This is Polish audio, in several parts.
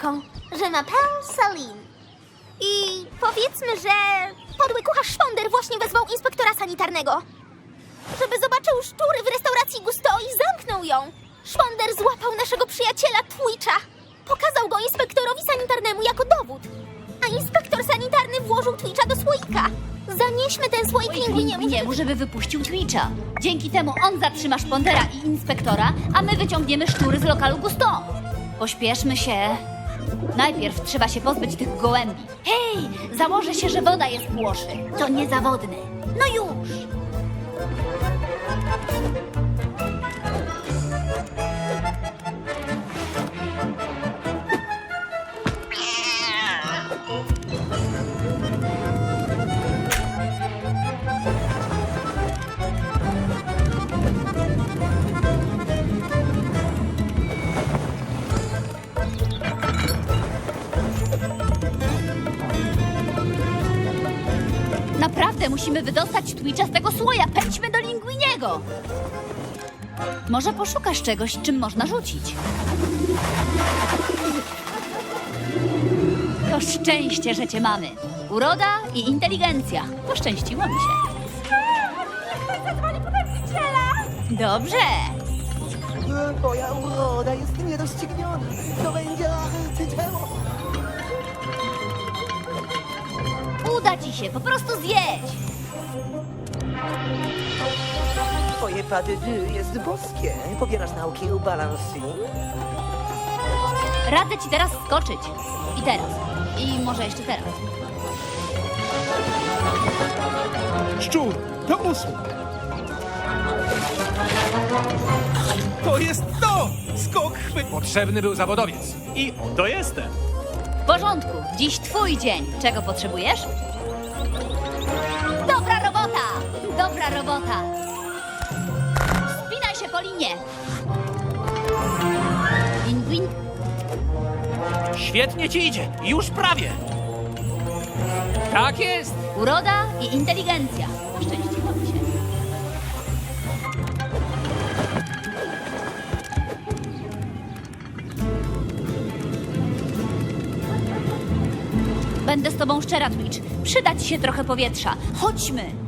szczurką. Je m'appelle Saline. I powiedzmy, że podły kucharz Szwonder właśnie wezwał inspektora sanitarnego. Żeby zobaczył szczury w restauracji Gusto i zamknął ją. Szwonder złapał naszego przyjaciela Twitcha. Pokazał go inspektorowi sanitarnemu jako dowód. A inspektor sanitarny włożył Twitcha do słoika. Zanieśmy ten słoik pingwiniemu. Pingwiniemu, żeby wypuścił Twitcha. Dzięki temu on zatrzyma szpondera i inspektora, a my wyciągniemy szczury z lokalu Gusto. Pośpieszmy się. Najpierw trzeba się pozbyć tych gołębi. Hej, założę się, że woda jest w łoszy. To niezawodne. No już! Musimy wydostać Twitcha z tego słoja. Pędźmy do Linguiniego. Może poszukasz czegoś, czym można rzucić. To szczęście, że cię mamy. Uroda i inteligencja. Poszczęściło mi się. Dobrze. Moja uroda jest niedościgniona. To będzie arcydzieło. Uda ci się, po prostu zjedź. Twoje pas de deux jest boskie. Pobierasz nauki u balancing? Radzę ci teraz skoczyć. I teraz. I może jeszcze teraz. Szczur, do usług. To jest to! Skok chwyt... Potrzebny był zawodowiec. I oto jestem. W porządku, dziś twój dzień. Czego potrzebujesz? Dobra robota! Spinaj się po linie! Pingwin, Świetnie ci idzie. Już prawie. Tak jest. uroda i inteligencja. Szczęściło mi się. Będę z tobą szczera, Twitch. Przyda ci się trochę powietrza. Chodźmy!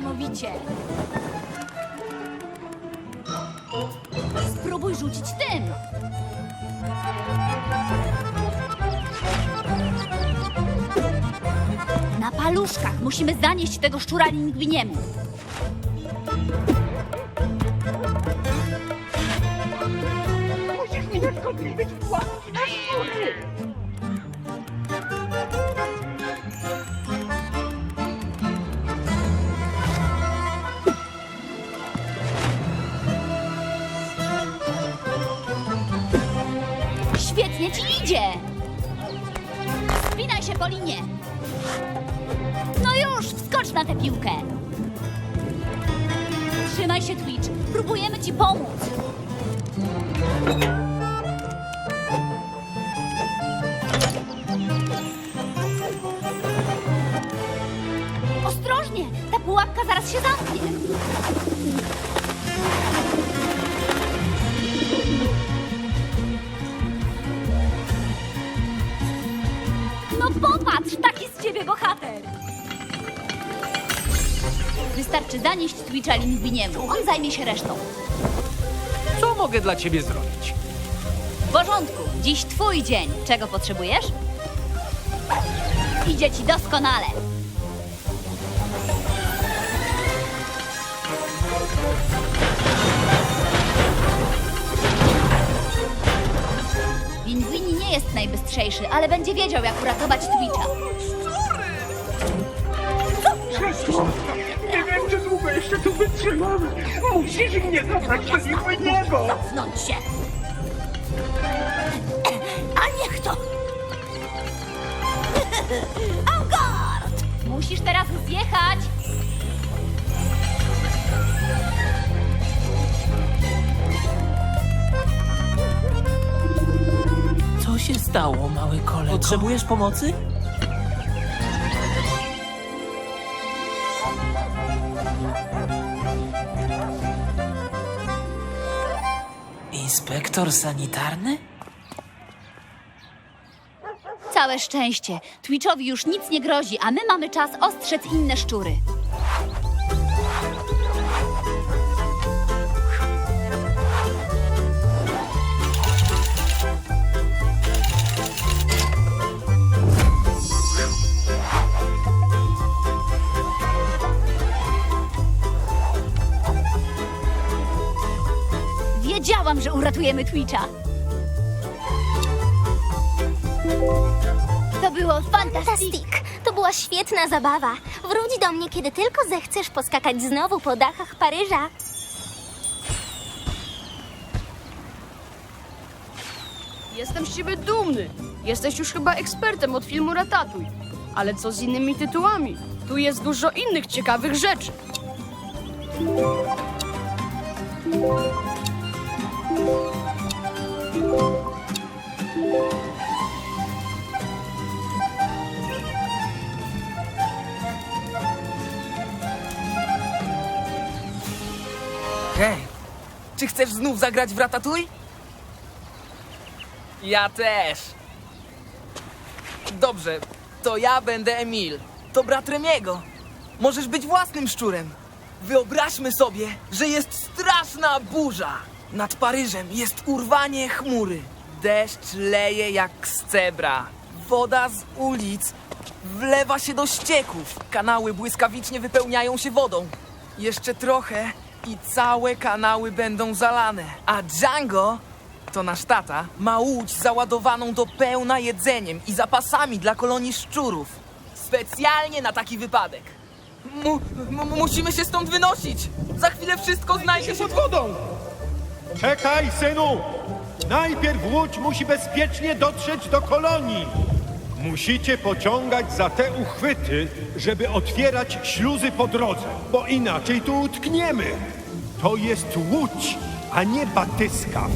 Niesamowicie! Spróbuj rzucić tym! Na paluszkach musimy zanieść tego szczura lingwiniemu. Się, Twitch. Próbujemy ci pomóc. Ostrożnie! Ta pułapka zaraz się zamknie. Wystarczy zanieść Twitcha lingwiniemu. On zajmie się resztą. Co mogę dla ciebie zrobić? W porządku, dziś twój dzień. Czego potrzebujesz? Idzie ci doskonale. Pingwini nie jest najbystrzejszy, ale będzie wiedział, jak uratować Twitcha. jeszcze tu wytrzymamy? Musisz mnie zabrać do niebo! niebo! Cofnąć się! A niech to! Angard! Musisz teraz zjechać! Co się stało, mały kolego? Potrzebujesz pomocy? Inspektor sanitarny? Całe szczęście. Twitchowi już nic nie grozi, a my mamy czas ostrzec inne szczury. Wiedziałam, że uratujemy Twitcha. To było fantastycznie. Fantastic! To była świetna zabawa. Wróć do mnie, kiedy tylko zechcesz poskakać znowu po dachach Paryża. Jestem z ciebie dumny. Jesteś już chyba ekspertem od filmu Ratatuj. Ale co z innymi tytułami? Tu jest dużo innych ciekawych rzeczy. Chcesz znów zagrać w Ratatouille? Ja też. Dobrze, to ja będę Emil. To brat Remiego. Możesz być własnym szczurem. Wyobraźmy sobie, że jest straszna burza. Nad Paryżem jest urwanie chmury. Deszcz leje jak z cebra. Woda z ulic wlewa się do ścieków. Kanały błyskawicznie wypełniają się wodą. Jeszcze trochę i całe kanały będą zalane. A Django, to nasz tata, ma łódź załadowaną do pełna jedzeniem i zapasami dla kolonii szczurów. Specjalnie na taki wypadek. Mu, mu, musimy się stąd wynosić. Za chwilę wszystko znajdzie się Pod wodą! Czekaj, synu! Najpierw łódź musi bezpiecznie dotrzeć do kolonii. Musicie pociągać za te uchwyty, żeby otwierać śluzy po drodze, bo inaczej tu utkniemy. To jest łódź, a nie batyskaw.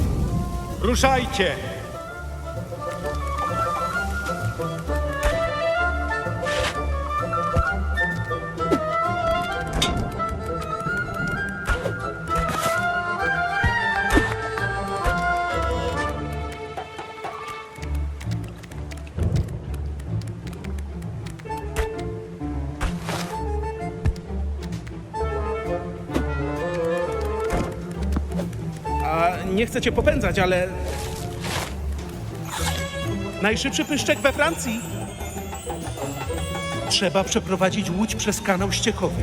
Ruszajcie! Nie chcę cię popędzać, ale. Najszybszy pyszczek we Francji. Trzeba przeprowadzić łódź przez kanał ściekowy.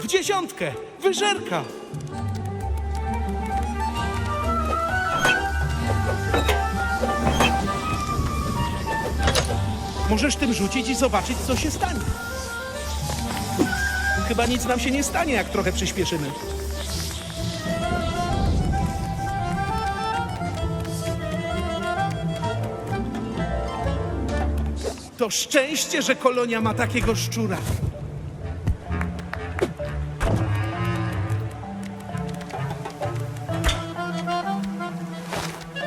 W dziesiątkę! Wyżerka! Możesz tym rzucić i zobaczyć, co się stanie. Chyba nic nam się nie stanie, jak trochę przyspieszymy. To szczęście, że kolonia ma takiego szczura.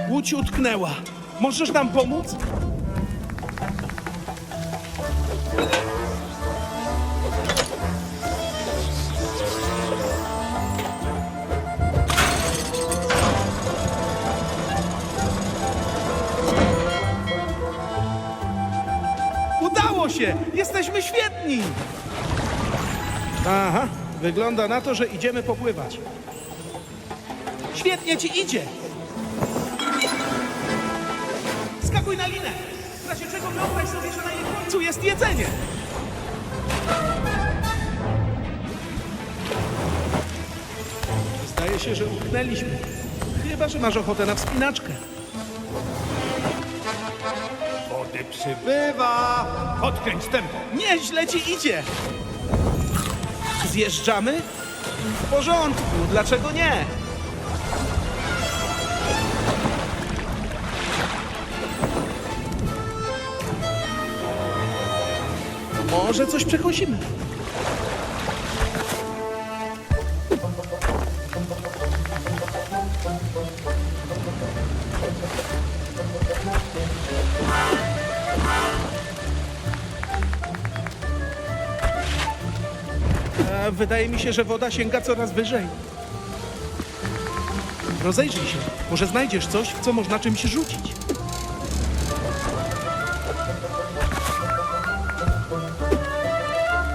Łódź utknęła. Możesz nam pomóc? Jesteśmy świetni! Aha, wygląda na to, że idziemy popływać. Świetnie ci idzie! Skakuj na linę! W razie czego wyobraź sobie, że na jej końcu jest jedzenie! Zdaje się, że utknęliśmy. Chyba, że masz ochotę na wspinaczkę. Wody przybywa! Podkręć tempo! Nieźle ci idzie! Zjeżdżamy? W porządku, dlaczego nie? Może coś przekąsimy. Wydaje mi się, że woda sięga coraz wyżej. Rozejrzyj się. Może znajdziesz coś, w co można czymś rzucić.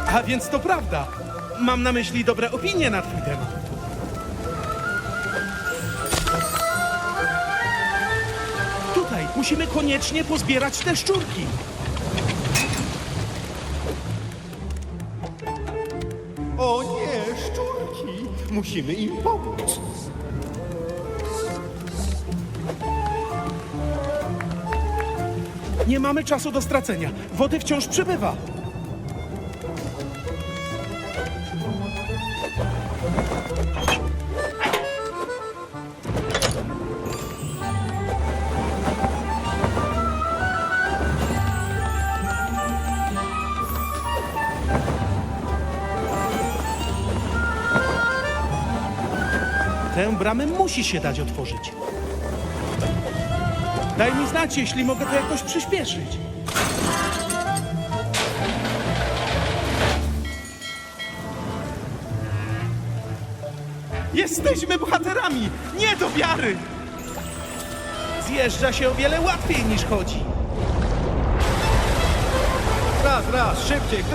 A więc to prawda. Mam na myśli dobre opinie na twój temat. Tutaj musimy koniecznie pozbierać te szczurki. Musimy im pomóc. Nie mamy czasu do stracenia. Wody wciąż przybywa. Bramę musi się dać otworzyć. Daj mi znać, jeśli mogę to jakoś przyspieszyć. Jesteśmy bohaterami! Nie do wiary! Zjeżdża się o wiele łatwiej niż chodzi. Raz, raz, szybciej, w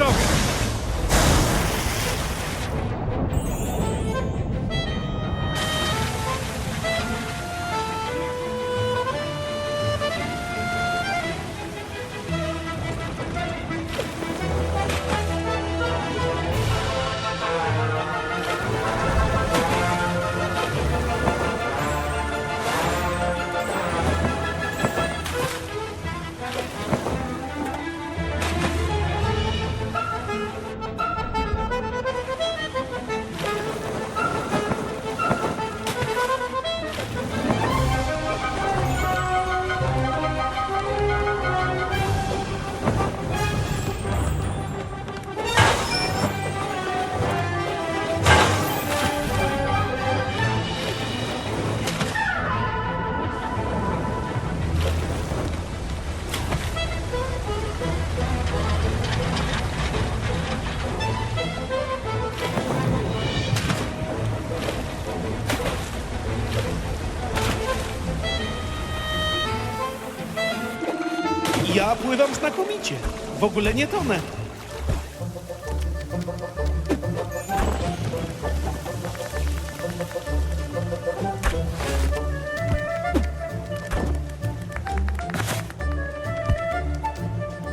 pływam znakomicie. W ogóle nie tonę.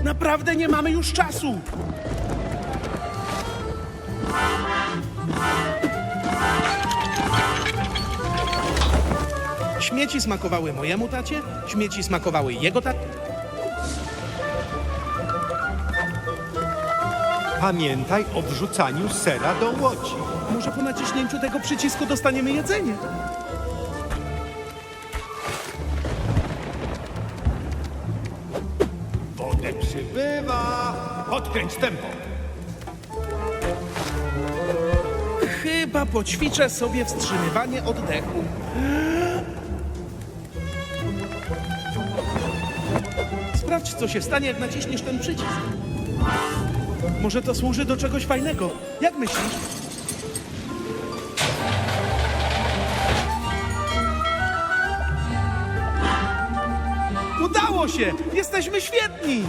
Naprawdę nie mamy już czasu. Śmieci smakowały mojemu tacie, śmieci smakowały jego tacie. Pamiętaj o wrzucaniu sera do łodzi. Może po naciśnięciu tego przycisku dostaniemy jedzenie. Wodę przybywa! Podkręć tempo! Chyba poćwiczę sobie wstrzymywanie oddechu. Sprawdź, co się stanie, jak naciśniesz ten przycisk. Może to służy do czegoś fajnego. Jak myślisz? Udało się! Jesteśmy świetni!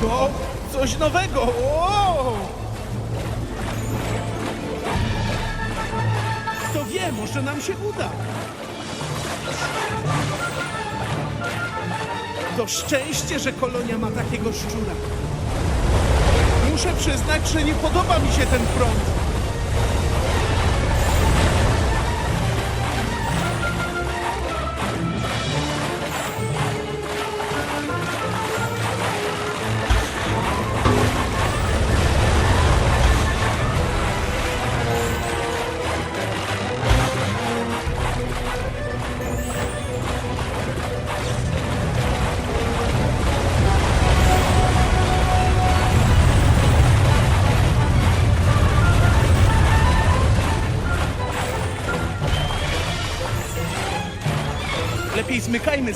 To coś nowego! Wow! Kto wie, może nam się uda. To szczęście, że kolonia ma takiego szczura. Muszę przyznać, że nie podoba mi się ten prąd.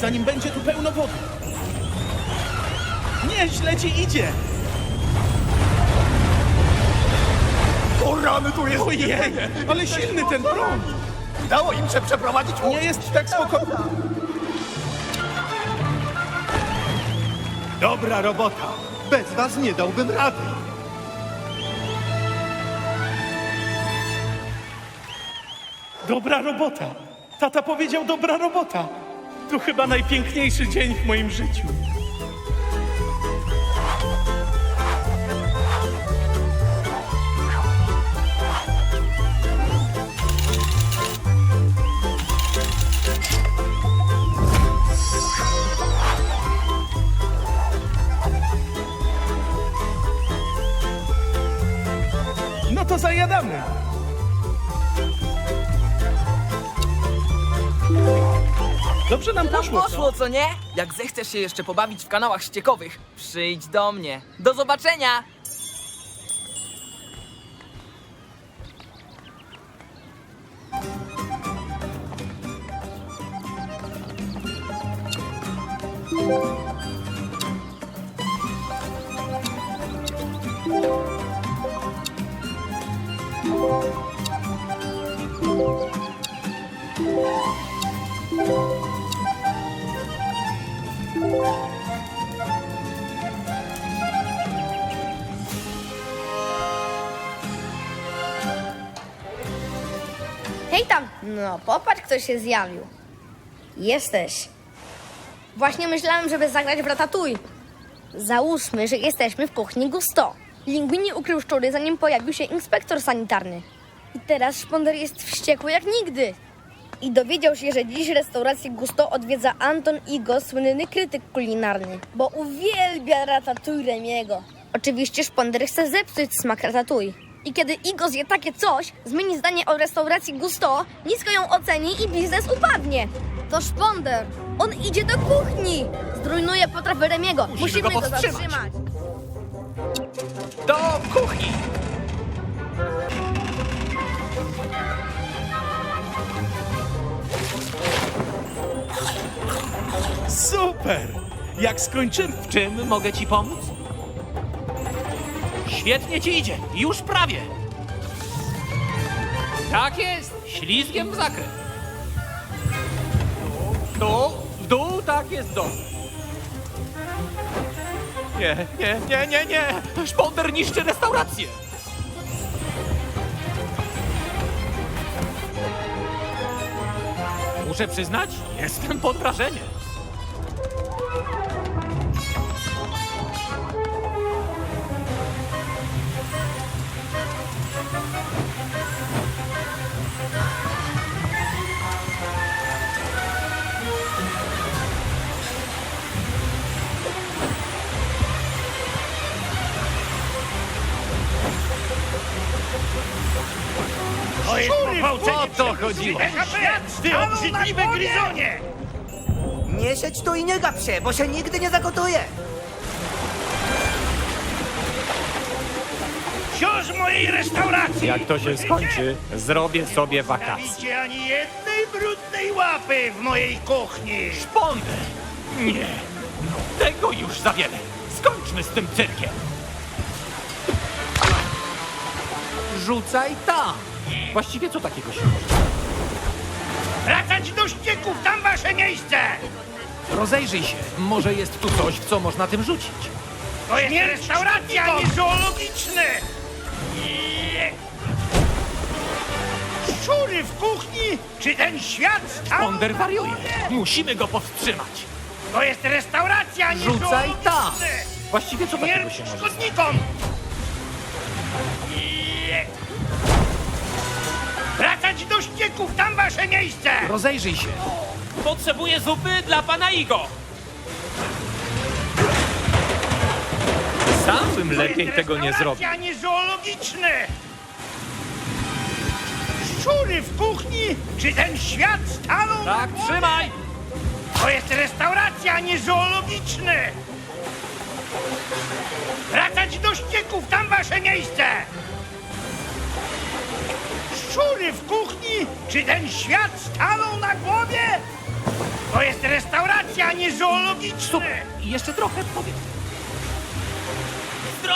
Zanim będzie tu pełno wody. Nieźle ci idzie. Uciekamy, tu jest... Ojej, ale silny ten prąd. Udało im się przeprowadzić łódź. Nie jest tak spokojny. Dobra robota. Bez was nie dałbym rady. Dobra robota. Tata powiedział dobra robota. To chyba najpiękniejszy dzień w moim życiu. No to zajadamy. Dobrze nam Nam poszło, poszło, co? co nie? Jak zechcesz się jeszcze pobawić w kanałach ściekowych, przyjdź do mnie. Do zobaczenia! Hej No, popatrz, kto się zjawił. Jesteś. Właśnie myślałem, żeby zagrać w Ratatouille. Załóżmy, że jesteśmy w kuchni Gusto. Linguini ukrył szczury, zanim pojawił się inspektor sanitarny. I teraz Szponder jest wściekły jak nigdy. I dowiedział się, że dziś restaurację Gusto odwiedza Anton Igo, słynny krytyk kulinarny, bo uwielbia Ratatouille Remiego. Oczywiście Szponder chce zepsuć smak Ratatouille. I kiedy Igo zje takie coś, zmieni zdanie o restauracji Gusto, nisko ją oceni i biznes upadnie. To Szponder! On idzie do kuchni! Zrujnuje potrawę Remiego. Musimy, go powstrzymać. zatrzymać. Do kuchni! Super! Jak skończymy? W czym mogę ci pomóc? Świetnie ci idzie, już prawie. Tak jest, ślizgiem w zakręt. W dół, w dół, tak jest dobrze. Nie, nie, nie, nie, nie! Szponder niszczy restaurację! Muszę przyznać, jestem pod wrażeniem. O to chodziło. Ty obrzydliwy gryzonie! Nie siedź tu i nie gap się, bo się nigdy nie zagotuje. Wciąż mojej restauracji! Jak to się skończy, zrobię sobie wakacje. Widzicie ani jednej brudnej łapy w mojej kuchni! Szponder! Nie, no tego już za wiele. Skończmy z tym cyrkiem. Rzucaj tam. Właściwie co takiego się może? Wracać do ścieków, tam wasze miejsce! Rozejrzyj się. Może jest tu coś, w co można tym rzucić. To jest nie restauracja, nie zoologiczny! Szczury w kuchni? Czy ten świat stał? Szponder wariuje. Musimy go powstrzymać. To jest restauracja, nie Rzucaj tam. zoologiczny! Właściwie co takiego Śmierć się może szkodnikom! Ścieków, tam wasze miejsce! Rozejrzyj się. Potrzebuję zupy dla pana Igo. Sam bym lepiej tego nie zrobił. restauracja, nie zoologiczny! Szczury w kuchni? Czy ten świat stanął na Tak, głowie? trzymaj! To jest restauracja, nie zoologiczny! Wracać do ścieków, tam wasze miejsce! Szczury w kuchni? Czy ten świat stanął na głowie? To jest restauracja, nie zoologiczny! I jeszcze trochę powiem.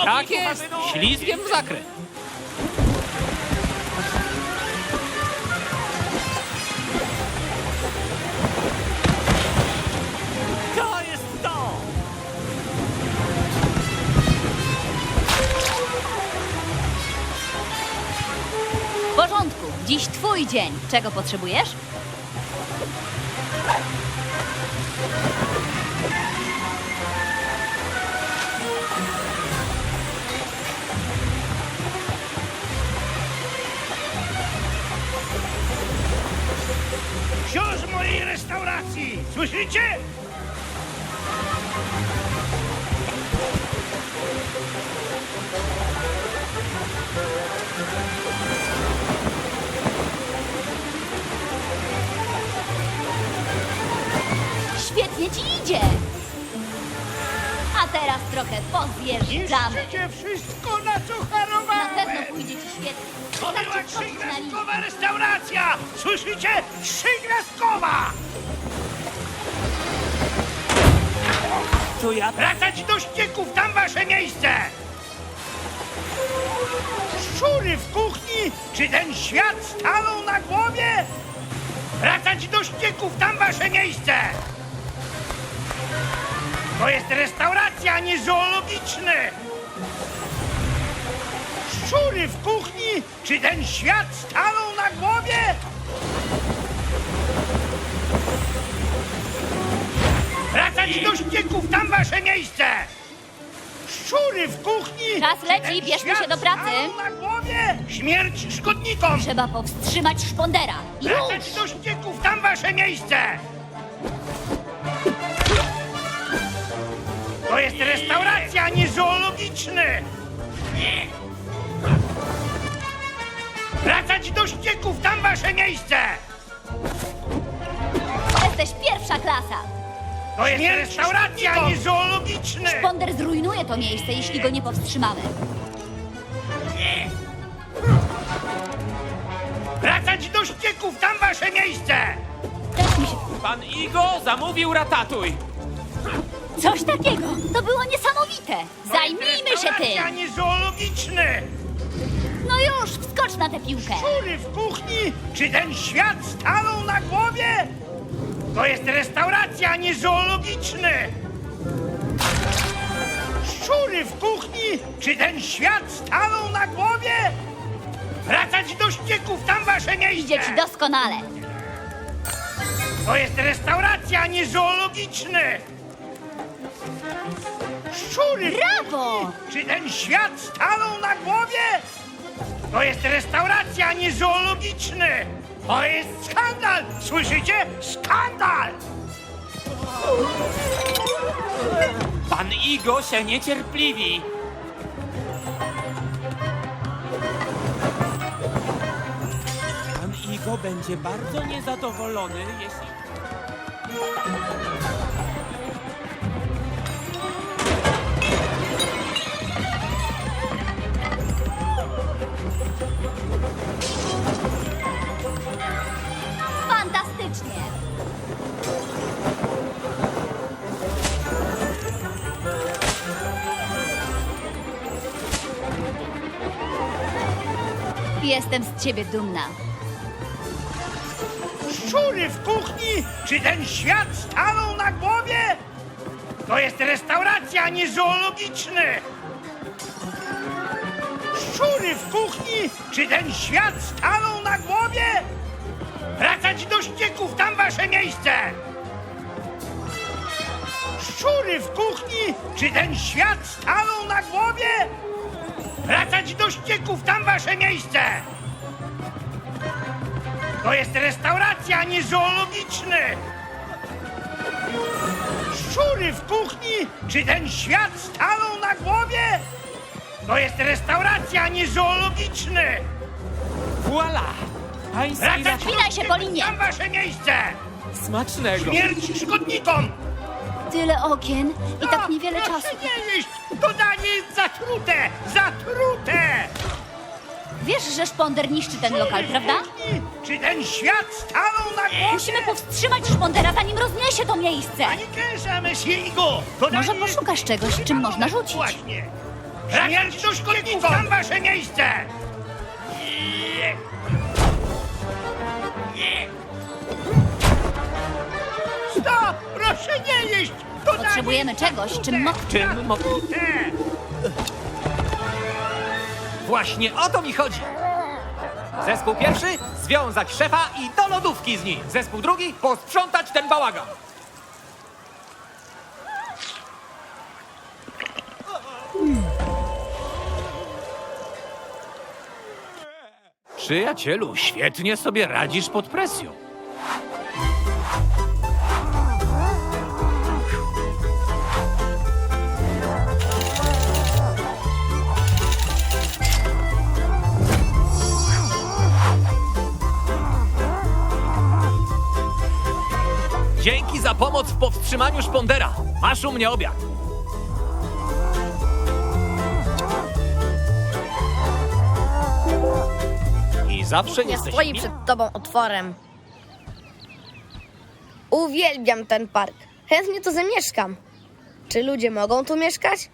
Tak jest, ślizgiem w zakręt. Dziś twój dzień. Czego potrzebujesz? Książ mojej restauracji! Słyszycie? Szczury w kuchni? Czy ten świat stanął na głowie? Wracać do ścieków, tam wasze miejsce! To jest restauracja, a nie zoologiczny! Szczury w kuchni? Czy ten świat stanął na głowie? Wracać do ścieków, tam wasze miejsce! Szczury w kuchni! Czas leci, ten bierzmy świat się do pracy. stanął na głowie? Śmierć szkodnikom! Trzeba powstrzymać szpondera. Już! do ścieków, tam wasze miejsce! To jest restauracja, a nie zoologiczny! Wracać do ścieków, tam wasze miejsce! To jest restauracja, a nie zoologiczny! Szponder zrujnuje to miejsce, jeśli go nie powstrzymamy. Wracać do ścieków, tam wasze miejsce! Też mi się... Pan Igo zamówił ratatuj. Coś takiego! To było niesamowite! Zajmijmy się Restauracja, tym! nie zoologiczny! No już, wskocz na tę piłkę! Szczury w kuchni? Czy ten świat stanął na głowie? To jest restauracja, a nie zoologiczny! Szczury w kuchni? Czy ten świat stanął na głowie? Wracać do ścieków, tam wasze miejsce! Idzie ci doskonale! To jest restauracja, a nie zoologiczny! Szczury w Brawo! kuchni? Czy ten świat stanął na głowie? To jest restauracja, a nie zoologiczny! To jest skandal! Słyszycie? Skandal! Pan Igo się niecierpliwi. Pan Igo będzie bardzo niezadowolony, jeśli... Fantastycznie! Jestem z ciebie dumna. Szczury w kuchni? Czy ten świat stanął na głowie? To jest restauracja, a nie zoologiczny! Szczury w kuchni? Czy ten świat stanął na głowie? Wracać do ścieków, tam wasze miejsce! Szczury w kuchni? Czy ten świat stanął na głowie? Wracać do ścieków, tam wasze miejsce! To jest restauracja, a nie zoologiczny! Szczury w kuchni? Czy ten świat stanął na głowie? To jest restauracja, a nie zoologiczny! Voila! Pański do Wspinaj się ścieków, po linie. Tam wasze miejsce! Smacznego. Śmierć szkodnikom! Tyle okien i tak niewiele Proszę czasu. nie jeść! To danie jest zatrute! Zatrute! Wiesz, że szponder niszczy ten lokal, prawda? Czy ten świat stanął na głowie? Musimy powstrzymać szpondera, zanim rozniesie to miejsce. Panikerza, Messiego! To Może danie poszukasz czegoś, czym można rzucić. Właśnie. Śmierć do szkodników! Tam wasze miejsce! Proszę nie jeść! To Potrzebujemy czegoś, czym mo- Czym mo-! Właśnie o to mi chodzi. Zespół pierwszy związać szefa i do lodówki z nim. Zespół drugi posprzątać ten bałagan. Przyjacielu, świetnie sobie radzisz pod presją. Za pomoc w powstrzymaniu szpondera. Masz u mnie obiad. I zawsze Nie jesteś stoi przed tobą otworem. Uwielbiam ten park. Chętnie tu zamieszkam. Czy ludzie mogą tu mieszkać?